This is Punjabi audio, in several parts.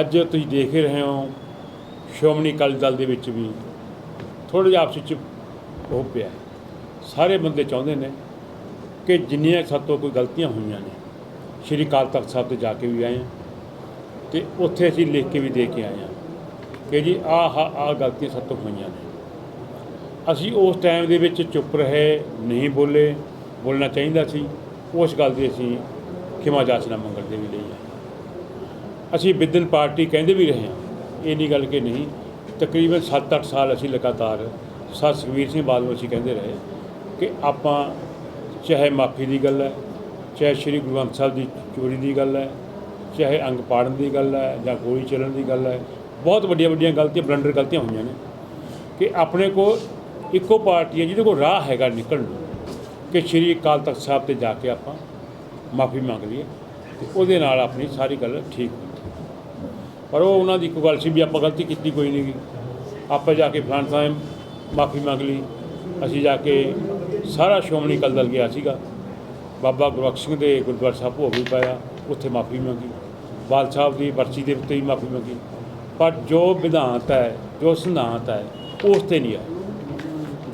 ਅੱਜ ਤੁਸੀਂ ਦੇਖ ਹੀ ਰਹੇ ਹੋ, ਸ਼੍ਰੋਮਣੀ ਅਕਾਲੀ ਦਲ ਦੇ ਵਿੱਚ ਵੀ ਥੋੜ੍ਹਾ ਜਿਹਾ ਆਪਸ ਵਿੱਚ ਉਹ ਪਿਆ। ਸਾਰੇ ਬੰਦੇ ਚਾਹੁੰਦੇ ਨੇ ਕਿ ਜਿੰਨੀਆਂ ਸਾਤੋਂ ਕੋਈ ਗਲਤੀਆਂ ਹੋਈਆਂ ਨੇ, ਸ਼੍ਰੀ ਅਕਾਲ ਤਖਤ ਸਾਹਿਬ ਤੇ ਜਾ ਕੇ ਵੀ ਆਏ ਹਾਂ ਤੇ ਉੱਥੇ ਅਸੀਂ ਲਿਖ ਕੇ ਵੀ ਦੇ ਕੇ ਆਏ ਹਾਂ ਕਿ ਜੀ ਆਹ ਆਹ ਗਲਤੀਆਂ ਸਾਤੋਂ ਹੋਈਆਂ ਨੇ। ਅਸੀਂ ਉਸ ਟਾਈਮ ਦੇ ਵਿੱਚ ਚੁੱਪ ਰਹੇ, ਨਹੀਂ ਬੋਲੇ, ਬੋਲਣਾ ਚਾਹੀਦਾ ਸੀ। ਉਸ ਗੱਲ ਦੀ ਅਸੀਂ ਖਿਮਾ ਜਾਚਨਾ ਮੰਗਣ ਦੇ ਵੀ ਲਈ ਹੈ ਅਸੀਂ ਵਿਦਨ ਪਾਰਟੀ ਕਹਿੰਦੇ ਵੀ ਰਹੇ ਹਾਂ। ਇਹ ਨਹੀਂ ਗੱਲ ਕਿ ਨਹੀਂ, ਤਕਰੀਬਨ 7-8 ਸਾਲ ਅਸੀਂ ਲਗਾਤਾਰ ਸਰ ਸੁਖਬੀਰ ਸਿੰਘ ਬਾਦਲ ਅਸੀਂ ਕਹਿੰਦੇ ਰਹੇ ਕਿ ਆਪਾਂ ਚਾਹੇ ਮਾਫੀ ਦੀ ਗੱਲ ਹੈ, ਚਾਹੇ ਸ੍ਰੀ ਗੁਰੂ ਗ੍ਰੰਥ ਸਾਹਿਬ ਦੀ ਚੋਰੀ ਦੀ ਗੱਲ ਹੈ, ਚਾਹੇ ਅੰਗ ਪਾੜਨ ਦੀ ਗੱਲ ਹੈ ਜਾਂ ਗੋਲੀ ਚੱਲਣ ਦੀ ਗੱਲ ਹੈ, ਬਹੁਤ ਵੱਡੀਆਂ ਵੱਡੀਆਂ ਗਲਤੀਆਂ, ਬਲੰਡਰ ਗਲਤੀਆਂ ਹੋਈਆਂ ਨੇ ਕਿ ਆਪਣੇ ਕੋਲ ਇੱਕੋ ਪਾਰਟੀ ਹੈ ਜਿਹਦੇ ਕੋਲ ਰਾਹ ਹੈਗਾ ਨਿਕਲਣ ਨੂੰ ਕਿ ਸ਼੍ਰੀ ਅਕਾਲ ਤਖਤ ਸਾਹਿਬ ਤੇ ਜਾ ਕੇ ਆਪਾਂ ਮਾਫੀ ਮੰਗ ਲਈਏ ਤੇ ਉਹਦੇ ਨਾਲ ਆਪਣੀ ਸਾਰੀ ਗੱਲ ਠੀਕ ਹੋ ਪਰ ਉਹ ਉਹਨਾਂ ਦੀ ਇੱਕੋ ਗੱਲ ਸੀ ਵੀ ਆਪਾਂ ਗਲਤੀ ਕੀਤੀ ਕੋਈ ਨਹੀਂ ਗੀ। ਆਪਾਂ ਜਾ ਕੇ ਫਲਾਣ ਸਾਹਿਬ ਮਾਫੀ ਮੰਗ ਲਈ। ਅਸੀਂ ਜਾ ਕੇ ਸਾਰਾ ਸ਼੍ਰੋਮਣੀ ਅਕਾਲੀ ਦਲ ਗਿਆ ਸੀਗਾ। ਬਾਬਾ ਗੁਰਬਖਸ਼ ਸਿੰਘ ਦੇ ਗੁਰਦੁਆਰਾ ਸਾਹਿਬ ਭੋਗ ਵੀ ਪਾਇਆ, ਉੱਥੇ ਮਾਫੀ ਮੰਗੀ। ਬਾਲ ਸਾਹਿਬ ਦੀ ਵਰਸੀ ਦੇ ਉੱਤੇ ਵੀ ਮਾਫੀ ਮੰਗੀ। ਪਰ ਜੋ ਵਿਧਾਂਤ ਹੈ, ਜੋ ਸਿਧਾਂਤ ਹੈ, ਉਸ ਤੇ ਨਹੀਂ ਆਇਆ।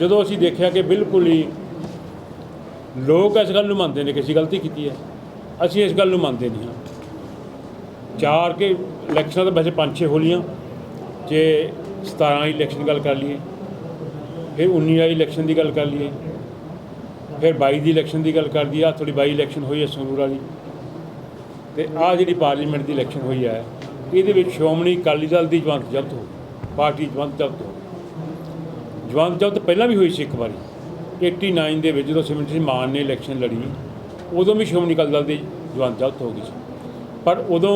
ਜਦੋਂ ਅਸੀਂ ਦੇਖਿਆ ਕਿ ਬਿਲਕੁਲ ਹੀ ਲੋਕ ਇਸ ਗੱਲ ਨੂੰ ਮੰਨਦੇ ਨੇ ਕਿ ਅਸੀਂ ਗਲਤੀ ਕੀਤੀ ਹੈ। ਅਸੀਂ ਇਸ ਗੱਲ ਨੂੰ ਮੰਨਦੇ ਨਹੀਂ ਹਾਂ। ਚਾਰ ਕੇ ਇਲੈਕਸ਼ਨਾਂ ਤਾਂ ਵੈਸੇ ਪੰਜ ਛੇ ਹੋ ਹੋਲੀਆਂ ਜੇ 17 ਵਾਲੀ ਇਲੈਕਸ਼ਨ ਗੱਲ ਕਰ ਲਈਏ, ਫਿਰ 19 ਵਾਲੀ ਇਲੈਕਸ਼ਨ ਦੀ ਗੱਲ ਕਰ ਲਈਏ, ਫਿਰ 22 ਦੀ ਇਲੈਕਸ਼ਨ ਦੀ ਗੱਲ ਕਰ ਦਈਏ ਆ ਥੋੜੀ 22 ਇਲੈਕਸ਼ਨ ਹੋਈ ਹੈ ਸੰਗਰੂਰ ਵਾਲੀ। ਤੇ ਆ ਜਿਹੜੀ ਪਾਰਲੀਮੈਂਟ ਦੀ ਇਲੈਕਸ਼ਨ ਹੋਈ ਹੈ, ਇਹਦੇ ਵਿੱਚ ਸ਼੍ਰੋਮਣੀ ਅਕਾਲੀ ਦਲ ਦੀ ਜਵਾਨਤ ਜ਼ਬਤ ਹੋ ਪਾਰਟੀ ਜਵਾਨਤ ਜ਼ਬਤ ਹੋ ਜਵਾਨਤ ਜ਼ਬਤ ਪਹਿਲਾਂ ਵੀ ਹੋਈ ਸੀ ਇੱਕ ਵਾਰੀ 89 ਦੇ ਵਿੱਚ ਜਦੋਂ ਸਿਮਰਨ ਸਿੰਘ ਮਾਨ ਨੇ ਇਲੈਕਸ਼ਨ ਲੜੀ, ਉਦੋਂ ਵੀ ਸ਼੍ਰੋਮਣੀ ਅਕਾਲੀ ਦਲ ਦੀ ਜਵਾਨ ਜ਼ਬਤ ਹੋ ਗਈ ਸੀ। ਪਰ ਉਦੋਂ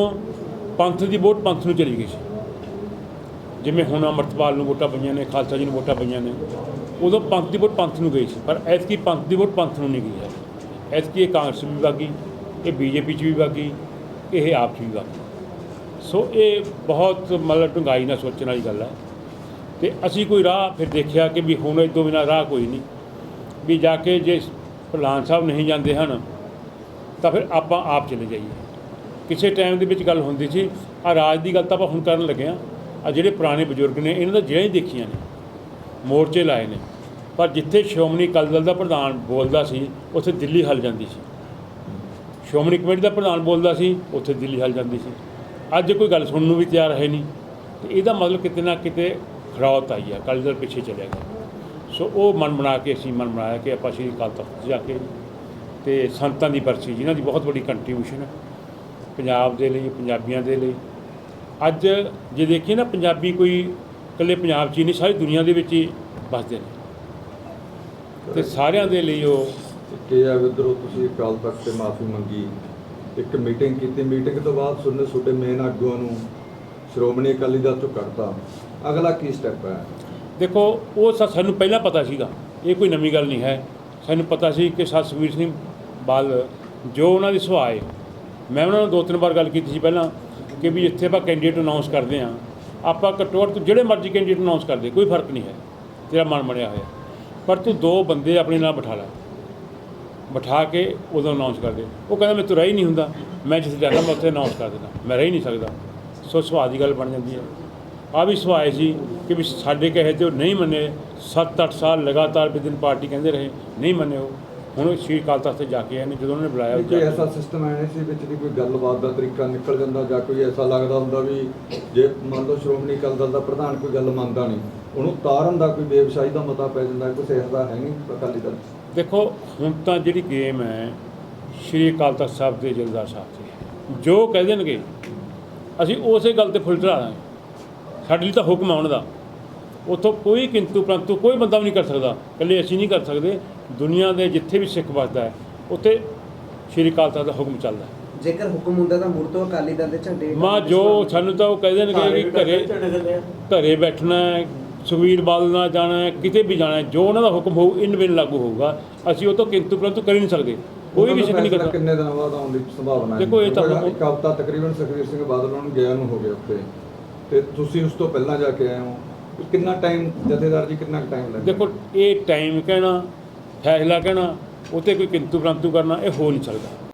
ਪੰਥ ਦੀ ਵੋਟ ਪੰਥ ਨੂੰ ਚਲੀ ਗਈ ਸੀ। ਜਿਵੇਂ ਹੁਣ ਅਮਰਤਪਾਲ ਨੂੰ ਵੋਟਾਂ ਪਈਆਂ ਨੇ, ਖਾਲਸਾ ਜੀ ਨੂੰ ਵੋਟਾਂ ਪਈਆਂ ਨੇ, ਉਦੋਂ ਪੰਥ ਦੀ ਵੋਟ ਪੰਥ ਨੂੰ ਗਈ ਸੀ, ਪਰ ਐਤਕੀ ਪੰਥ ਦੀ ਵੋਟ ਪੰਥ ਨੂੰ ਨਹੀਂ ਗਈ ਹੈ। ਐਤਕੀ ਇਹ ਕਾਂਗਰਸ ਵੀ ਵਾਗੀ, ਇਹ ਬੀਜੇਪੀ 'ਚ ਵੀ ਵਾਗੀ, ਇਹ ਆਪ 'ਚ ਵੀ ਵਾਗੀ। ਸੋ ਇਹ ਬਹੁਤ ਮਤਲਬ ਢੰਗਾਈ ਨਾਲ ਸੋਚਣ ਵਾਲੀ ਗੱਲ ਹੈ। ਤੇ ਅਸੀਂ ਕੋਈ ਰਾਹ ਫਿਰ ਦੇਖਿਆ ਕਿ ਵੀ ਹੁਣ ਇਹ ਤੋਂ ਬਿਨਾਂ ਰਾਹ ਕੋਈ ਨਹੀਂ। ਵੀ ਜਾ ਕੇ ਜੇ ਪ੍ਰਧਾਨ ਸਾਹਿਬ ਨਹੀਂ ਜਾਂਦੇ ਹਨ, ਤਾਂ ਫਿਰ ਆਪਾਂ ਆਪ ਚਲੇ ਜਾਈਏ। ਕਿਸੇ ਟਾਈਮ ਦੇ ਵਿੱਚ ਗੱਲ ਹੁੰਦੀ ਸੀ ਆ ਰਾਜ ਦੀ ਗੱਲ ਤਾਂ ਆਪਾਂ ਹੁਣ ਕਰਨ ਲੱਗੇ ਆ ਆ ਜਿਹੜੇ ਪੁਰਾਣੇ ਬਜ਼ੁਰਗ ਨੇ, ਇਹਨਾਂ ਦਾ ਜਿਹੜੀਆਂ ਹੀ ਦੇਖੀਆਂ ਨੇ, ਮੋਰਚੇ ਲਾਏ ਨੇ। ਪਰ ਜਿੱਥੇ ਸ਼੍ਰੋਮਣੀ ਅਕਾਲੀ ਦਲ ਦਾ ਪ੍ਰਧਾਨ ਬੋਲਦਾ ਸੀ, ਉੱਥੇ ਦਿੱਲੀ ਹਲ ਜਾਂਦੀ ਸੀ। ਸ਼੍ਰੋਮਣੀ ਕਮੇਟੀ ਦਾ ਪ੍ਰਧਾਨ ਬੋਲਦਾ ਸੀ, ਉੱਥੇ ਦਿੱਲੀ ਹਲ ਜਾਂਦੀ ਸੀ। ਅੱਜ ਕੋਈ ਗੱਲ ਸੁਣਨ ਨੂੰ ਵੀ ਤਿਆਰ ਹੈ ਨਹੀਂ। ਤੇ ਇਹਦਾ ਮਤਲਬ ਕਿਤੇ ਨਾ ਕਿਤੇ ਖਰਾਉਤ ਆਈ ਹੈ ਅਕਾਲੀ ਦਲ ਪਿੱਛੇ ਚਲਿਆ ਗਿਆ ਸੋ ਉਹ ਮਨ ਬਣਾ ਕੇ ਅਸੀਂ ਮਨ ਬਣਾਇਆ ਕਿ ਆਪਾਂ ਸ਼੍ਰੀ ਅਕਾਲ ਤਖਤ ਜਾ ਕੇ ਤੇ ਸੰਤਾਂ ਦੀ ਬਰਸੀ, ਜਿਨ੍ਹਾਂ ਦੀ ਬਹੁਤ ਵੱਡੀ ਕੰਟਰੀਬਿਊਸ਼ਨ ਹੈ। ਪੰਜਾਬ ਦੇ ਲਈ ਪੰਜਾਬੀਆਂ ਦੇ ਲਈ। ਅੱਜ ਜੇ ਦੇਖੀਏ ਨਾ ਪੰਜਾਬੀ ਕੋਈ ਇਕੱਲੇ ਪੰਜਾਬ 'ਚ ਹੀ ਨਹੀਂ ਸਾਰੀ ਦੁਨੀਆ ਦੇ ਵਿੱਚ ਹੀ ਵੱਸਦੇ ਨੇ। ਤੇ ਸਾਰਿਆਂ ਦੇ ਲਈ ਉਹ ਕਿ ਆ ਵਿਦਰੋ ਤੁਸੀਂ ਅਕਾਲ ਤਖਤ ਤੇ ਮਾਫੀ ਮੰਗੀ। ਇੱਕ ਮੀਟਿੰਗ ਕੀਤੀ। ਮੀਟਿੰਗ ਤੋਂ ਬਾਅਦ ਸੁਣਨੇ ਤੁਹਾਡੇ ਮੇਨ ਆਗੂਆਂ ਨੂੰ ਸ਼੍ਰੋਮਣੀ ਅਕਾਲੀ ਦਲ ਤੋਂ ਕੱਢਤਾ। ਅਗਲਾ ਕੀ ਸਟੈਪ ਹੈ? ਦੇਖੋ ਉਹ ਸਾਨੂੰ ਪਹਿਲਾਂ ਪਤਾ ਸੀਗਾ। ਇਹ ਕੋਈ ਨਵੀਂ ਗੱਲ ਨਹੀਂ ਹੈ। ਸਾਨੂੰ ਪਤਾ ਸੀ ਕਿ ਸਰ ਸੁਖਬੀਰ ਸਿੰਘ ਬਾਦਲ ਜੋ ਉਹਨਾਂ ਦੀ ਸੁਭਾਅ ਹੈ। ਮੈਂ ਉਹਨਾਂ ਨੂੰ ਦੋ ਤਿੰਨ ਵਾਰ ਗੱਲ ਕੀਤੀ ਸੀ ਪਹਿਲਾਂ ਕਿ ਵੀ ਇੱਥੇ ਆਪਾਂ ਕੈਂਡੀਡੇਟ ਅਨਾਉਂਸ ਕਰਦੇ ਹਾਂ, ਆਪਾਂ ਘੱਟੋ ਘੱਟ ਤੂੰ ਜਿਹੜੇ ਮਰਜ਼ੀ ਕੈਂਡੀਡੇਟ ਅਨਾਉਂਸ ਕਰ ਦੇ ਕੋਈ ਫ਼ਰਕ ਨਹੀਂ ਹੈ, ਤੇਰਾ ਮਨ ਬਣਿਆ ਹੋਇਆ। ਪਰ ਤੂੰ ਦੋ ਬੰਦੇ ਆਪਣੇ ਨਾਲ ਬਿਠਾ ਲੈ, ਬਿਠਾ ਕੇ ਉਦੋਂ ਅਨਾਉਂਸ ਕਰ ਦੇ। ਉਹ ਕਹਿੰਦਾ, ਮੈਂ ਤੂੰ ਰਹਿ ਹੀ ਨਹੀਂ ਹੁੰਦਾ, ਮੈਂ ਜਿੱਥੇ ਜਾਂਦਾ ਮੈਂ ਉੱਥੇ ਅਨਾਉਂਸ ਕਰ ਦਿੰਦਾ, ਮੈਂ ਰਹਿ ਹੀ ਨਹੀਂ ਸਕਦਾ। ਸੋ ਸੁਭਾਅ ਦੀ ਗੱਲ ਬਣ ਜਾਂਦੀ ਹੈ। ਆ ਵੀ ਸੁਭਾਅ ਸੀ ਕਿ ਵੀ ਸਾਡੇ ਕਹੇ ਤੇ ਉਹ ਨਹੀਂ ਮੰਨੇ 7-8 ਸਾਲ ਲਗਾਤਾਰ ਬਿਦਨ ਪਾਰਟੀ ਕਹਿੰਦੇ ਰਹੇ, ਨਹੀਂ ਮੰਨੇ ਉਹ। ਹੁਣ ਸ਼੍ਰੀ ਅਕਾਲ ਤਖਤ ਤੇ ਜਾ ਕੇ ਆਏ ਨੇ ਜਦੋਂ ਉਹਨਾਂ ਨੇ ਬੁਲਾਇਆ ਕੋਈ ਐਸਾ ਸਿਸਟਮ ਹੈ ਨਹੀਂ ਸੀ ਵਿੱਚ ਦੀ ਕੋਈ ਗੱਲਬਾਤ ਦਾ ਤਰੀਕਾ ਨਿਕਲ ਜਾਂਦਾ ਜਾਂ ਕੋਈ ਐਸਾ ਲੱਗਦਾ ਹੁੰਦਾ ਵੀ ਜੇ ਮੰਨ ਲਓ ਸ਼੍ਰੋਮਣੀ ਅਕਾਲੀ ਦਲ ਦਾ ਪ੍ਰਧਾਨ ਕੋਈ ਗੱਲ ਮੰਨਦਾ ਨਹੀਂ ਉਹਨੂੰ ਤਾਰਨ ਦਾ ਕੋਈ ਬੇਵਸਾਈ ਦਾ ਮਤਾ ਪੈ ਜਾਂਦਾ ਕੁਛ ਐਸਾ ਹੈ ਨਹੀਂ ਅਕਾਲੀ ਦਲ। 'ਚ। ਦੇਖੋ ਹੁਣ ਤਾਂ ਜਿਹੜੀ ਗੇਮ ਹੈ ਸ਼੍ਰੀ ਅਕਾਲ ਤਖਤ ਸਾਹਿਬ ਦੇ ਜਲਦਾਰ ਸਾਹਿਬ ਦੀ ਜੋ ਕਹਿ ਦੇਣਗੇ ਅਸੀਂ ਉਸੇ ਗੱਲ ਤੇ ਫੁੱਲ ਚੜਾ ਦਾਂਗੇ ਸਾਡੇ ਲਈ ਤਾਂ ਹੁਕਮ ਆ ਉਹਨਾਂ ਦਾ। ਉੱਥੋਂ ਕੋਈ ਕਿੰਤੂ ਪ੍ਰੰਤੂ ਕੋਈ ਬੰਦਾ ਵੀ ਨਹੀਂ ਕਰ ਸਕਦਾ ਇਕੱਲੇ ਅਸੀਂ ਨਹੀਂ ਕਰ ਸਕਦੇ। ਦੁਨੀਆ ਦੇ ਜਿੱਥੇ ਵੀ ਸਿੱਖ ਵੱਸਦਾ ਹੈ ਉੱਥੇ ਸ਼੍ਰੀ ਅਕਾਲ ਤਖਤ ਦਾ ਹੁਕਮ ਚੱਲਦਾ ਹੈ। ਜੇਕਰ ਹੁਕਮ ਹੁੰਦਾ ਤਾਂ ਮੁੜ ਤੋਂ ਅਕਾਲੀ ਦਲ ਦੇ ਝੰਡੇ ਮਾਂ ਜੋ ਸਾਨੂੰ ਤਾਂ ਉਹ ਕਹਿ ਦੇਣਗੇ ਕਿ ਘਰੇ ਘਰੇ ਬੈਠਣਾ ਹੈ ਸੁਖਬੀਰ ਬਾਦਲ ਨਾਲ ਜਾਣਾ ਹੈ ਕਿਤੇ ਵੀ ਜਾਣਾ ਹੈ ਜੋ ਉਹਨਾਂ ਦਾ ਹੁਕਮ ਹੋਊ ਇਨ ਬਿਨ ਲਾਗੂ ਹੋਊਗਾ। ਅਸੀਂ ਉਹ ਤੋਂ ਕਿੰਤੂ ਪ੍ਰੰਤੂ ਕਰ ਹੀ ਨਹੀਂ ਸਕਦੇ। ਕੋਈ ਵੀ ਸਿੱਖ ਨਹੀਂ ਕਰਦਾ। ਕਿੰਨੇ ਦਿਨਾਂ ਬਾਅਦ ਆਉਣ ਦੀ ਸੰਭਾਵਨਾ ਹੈ? ਦੇਖੋ, ਇਹ ਤਾਂ ਇੱਕ ਹਫ਼ਤਾ ਤਕਰੀਬਨ ਸੁਖਬੀਰ ਸਿੰਘ ਬਾਦਲ ਉਹਨਾਂ ਨੂੰ ਗਿਆ ਨੂੰ ਹੋ ਗਿਆ ਉੱਤੇ ਤੇ ਤੁਸੀਂ ਉਸ ਤੋਂ ਪਹਿਲਾਂ ਜਾ ਕੇ ਆਏ ਹੋ। ਕਿੰਨਾ ਟਾਈਮ ਜਥੇਦਾਰ ਜੀ ਕਿੰਨਾ ਟਾਈਮ ਲੱਗਦਾ? ਦੇਖੋ ਇਹ ਟਾਈਮ ਕਹਿਣਾ ਫੈਸਲਾ ਕਹਿਣਾ ਉੱਤੇ ਕੋਈ ਕਿੰਤੂ ਪ੍ਰੰਤੂ ਕਰਨਾ ਇਹ ਹੋ ਨਹੀਂ ਸਕਦਾ।